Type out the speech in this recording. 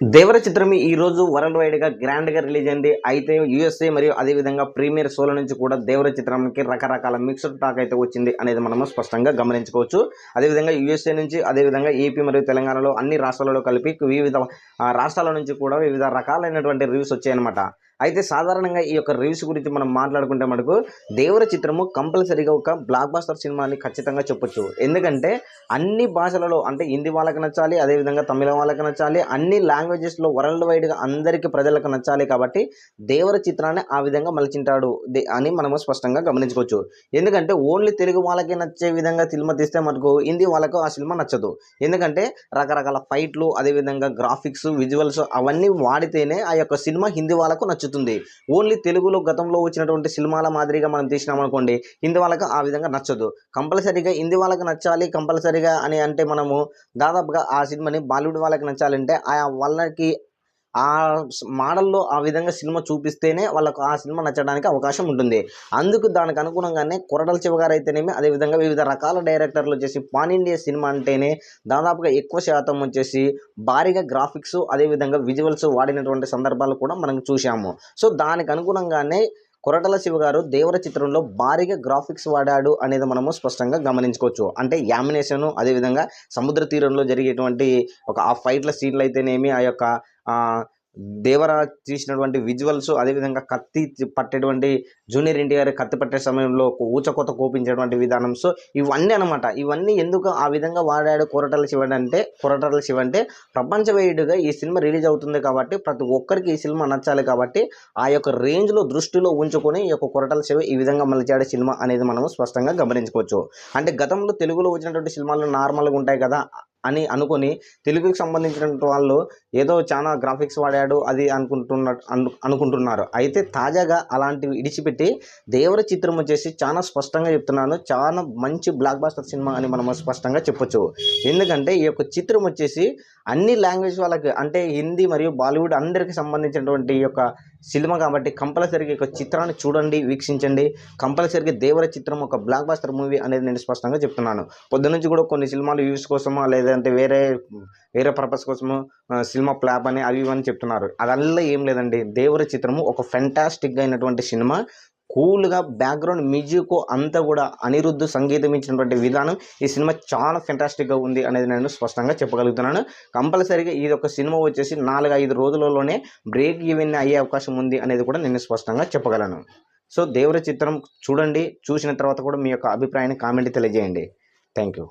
దేవర చిత్రం ఈ రోజు వరల్డ్ వైడ్గా గ్రాండ్గా రిలీజ్ అయింది. అయితే యూఎస్ఏ మరియు అదే విధంగా ప్రీమియర్ షోల నుంచి కూడా దేవర చిత్రంకి రకరకాల మిక్స్డ్ టాక్ అయితే వచ్చింది అనేది మనము స్పష్టంగా గమనించుకోవచ్చు. అదేవిధంగా యూఎస్ఏ నుంచి అదేవిధంగా ఏపీ మరియు తెలంగాణలో అన్ని రాష్ట్రాలలో కలిపి వివిధ రాష్ట్రాల నుంచి కూడా వివిధ రకాలైనటువంటి రివ్యూస్ వచ్చాయన్నమాట. అయితే సాధారణంగా ఈ యొక్క రివ్యూస్ గురించి మనం మాట్లాడుకుంటే మనకు దేవర చిత్రము కంపల్సరీగా ఒక బ్లాక్ బాస్టర్ సినిమా అని ఖచ్చితంగా చెప్పొచ్చు. ఎందుకంటే అన్ని భాషలలో అంటే హిందీ వాళ్ళకి నచ్చాలి అదేవిధంగా తమిళ వాళ్ళకి నచ్చాలి అన్ని లాంగ్వేజెస్లో వరల్డ్ వైడ్గా అందరికీ ప్రజలకు నచ్చాలి కాబట్టి దేవర చిత్రాన్ని ఆ విధంగా మలిచింటాడు దే- అని మనము స్పష్టంగా గమనించుకోవచ్చు. ఎందుకంటే ఓన్లీ తెలుగు వాళ్ళకి నచ్చే విధంగా సినిమా తీస్తే మనకు హిందీ వాళ్ళకు ఆ సినిమా నచ్చదు. ఎందుకంటే రకరకాల ఫైట్లు అదేవిధంగా గ్రాఫిక్స్ విజువల్స్ అవన్నీ వాడితేనే ఆ యొక్క సినిమా హిందీ వాళ్ళకు నచ్చుతుంది. ఓన్లీ తెలుగులో గతంలో వచ్చినటువంటి సినిమాల మాదిరిగా మనం తీసినాం అనుకోండి హిందీ వాళ్ళకి ఆ విధంగా నచ్చదు. కంపల్సరీగా హిందీ వాళ్ళకి నచ్చాలి కంపల్సరీగా అని అంటే మనము దాదాపుగా ఆ సినిమాని బాలీవుడ్ వాళ్ళకి నచ్చాలంటే ఆ వాళ్ళకి ఆ మోడల్లో ఆ విధంగా సినిమా చూపిస్తేనే వాళ్ళకు ఆ సినిమా నచ్చడానికి అవకాశం ఉంటుంది. అందుకు దానికి అనుగుణంగానే కొరడల శివగారు అయితేనేమి అదేవిధంగా వివిధ రకాల డైరెక్టర్లు వచ్చేసి పాన్ ఇండియా సినిమా అంటేనే దాదాపుగా ఎక్కువ శాతం వచ్చేసి భారీగా గ్రాఫిక్స్ అదేవిధంగా విజువల్స్ వాడినటువంటి సందర్భాలు కూడా మనం చూశాము. సో దానికి అనుగుణంగానే కొరటల శివ గారు దేవర చిత్రంలో భారీగా గ్రాఫిక్స్ వాడాడు అనేది మనము స్పష్టంగా గమనించుకోవచ్చు. అంటే యామినేషన్ అదేవిధంగా సముద్ర తీరంలో జరిగేటువంటి ఒక ఆ ఫైట్ల సీన్లు అయితేనేమి ఆ యొక్క దేవరాజ్ దేవర తీసినటువంటి విజువల్స్ అదేవిధంగా కత్తి పట్టేటువంటి జూనియర్ ఎన్టీఆర్ కత్తి పట్టే సమయంలో ఊచకొత కోపించేటువంటి విధానం. సో ఇవన్నీ అనమాట ఇవన్నీ ఎందుకు ఆ విధంగా వాడాడు కొరటల శివంటే కొరటల శివ అంటే ప్రపంచవ్యాప్తంగా ఈ సినిమా రిలీజ్ అవుతుంది కాబట్టి ప్రతి ఒక్కరికి ఈ సినిమా నచ్చాలి కాబట్టి ఆ యొక్క రేంజ్లో దృష్టిలో ఉంచుకొని ఈ యొక్క కొరటల శివ ఈ విధంగా మలిచాడు సినిమా అనేది మనము స్పష్టంగా గమనించుకోవచ్చు. అంటే గతంలో తెలుగులో వచ్చినటువంటి సినిమాలు నార్మల్గా ఉంటాయి కదా అని అనుకొని తెలుగుకి సంబంధించిన వాళ్ళు ఏదో చాలా గ్రాఫిక్స్ వాడాడు అది అనుకుంటున్న అనుకుంటున్నారు. అయితే తాజాగా అలాంటివి ఇడిచిపెట్టి దేవర చిత్రం వచ్చేసి చాలా స్పష్టంగా చెప్తున్నాను. చాలా మంచి బ్లాక్ బాస్టర్ సినిమా అని మనం స్పష్టంగా చెప్పొచ్చు. ఎందుకంటే ఈ యొక్క చిత్రం వచ్చేసి అన్ని లాంగ్వేజ్ వాళ్ళకి అంటే హిందీ మరియు బాలీవుడ్ అందరికి సంబంధించినటువంటి ఈ యొక్క సినిమా కాబట్టి కంపల్సరీగా ఈ యొక్క చిత్రాన్ని చూడండి వీక్షించండి. కంపల్సరీగా దేవర చిత్రం ఒక బ్లాక్ బాస్టర్ మూవీ అనేది నేను స్పష్టంగా చెప్తున్నాను. పొద్దు నుంచి కూడా కొన్ని సినిమాలు వ్యూస్ కోసమో లేదంటే వేరే వేరే పర్పస్ కోసము సినిమా ప్లాప్ అని అవి ఇవని చెప్తున్నారు. అదల్లా ఏం లేదండి. దేవర చిత్రము ఒక ఫెంటాస్టిక్గా అయినటువంటి సినిమా. కూల్గా బ్యాక్గ్రౌండ్ మ్యూజిక్ అంతా కూడా అనిరుద్ధ్ సంగీతం ఇచ్చినటువంటి విధానం ఈ సినిమా చాలా ఫెంటాస్టిక్గా ఉంది అనేది నేను స్పష్టంగా చెప్పగలుగుతున్నాను. కంపల్సరీగా ఇది ఒక సినిమా వచ్చేసి నాలుగు ఐదు రోజులలోనే బ్రేక్ ఈవెన్ అయ్యే అవకాశం ఉంది అనేది కూడా నేను స్పష్టంగా చెప్పగలను. సో దేవర చిత్రం చూడండి చూసిన తర్వాత కూడా మీ యొక్క అభిప్రాయాన్ని కామెంట్ తెలియజేయండి. Thank you